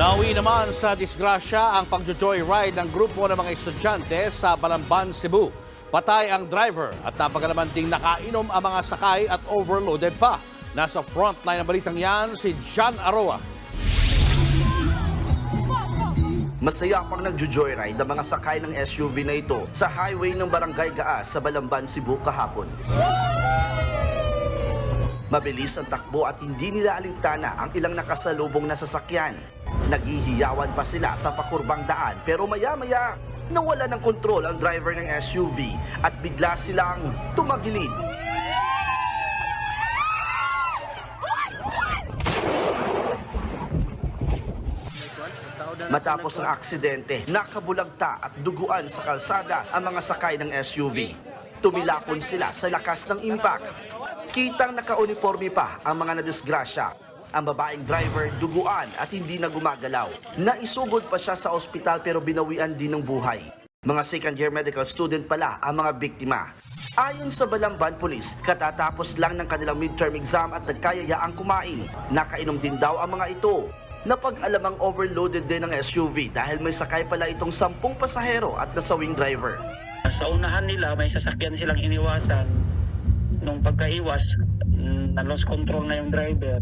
Nauwi naman sa disgrasya ang pagjo-joyride ng grupo ng mga estudyante sa Balamban, Cebu. Patay ang driver at napagalaman ding nakainom ang mga sakay at overloaded pa. Nasa frontline ng balitang yan si John Aroa. Masaya pang nagjo-joyride ang mga sakay ng SUV na ito sa highway ng Barangay Gaas sa Balamban, Cebu kahapon. Mabilis ang takbo at hindi nila alintana ang ilang nakasalubong na sasakyan. Naghihiyawan pa sila sa pakurbang daan pero maya-maya nawala ng kontrol ang driver ng SUV at bigla silang tumagilid. Matapos ang aksidente, nakabulagta at duguan sa kalsada ang mga sakay ng SUV. Tumilapon sila sa lakas ng impact. Kitang nakauniforme pa ang mga nadisgrasya. Ang babaeng driver duguan at hindi na gumagalaw. Naisugod pa siya sa ospital pero binawian din ng buhay. Mga second year medical student pala ang mga biktima. Ayon sa Balamban Police, katatapos lang ng kanilang midterm exam at nagkayayaang kumain. Nakainom din daw ang mga ito. Napag-alamang overloaded din ng SUV dahil may sakay pala itong sampung pasahero at nasawing driver. Sa unahan nila, may sasakyan silang iniwasan. Nung pagkaiwas, na-lost control na yung driver.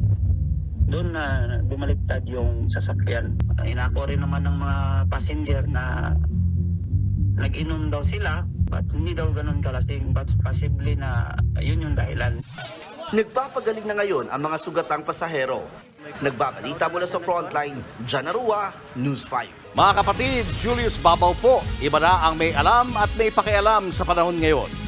Doon na bumaliktad yung sasakyan. Inako rin naman ng mga passenger na nag-inom daw sila but hindi daw ganun kalasing but possibly na yun yung dahilan. Nagpapagaling na ngayon ang mga sugatang pasahero. Nagbabalita mula sa frontline, Janarua, News 5. Mga kapatid, Julius Babaw po. Iba na ang may alam at may pakialam sa panahon ngayon.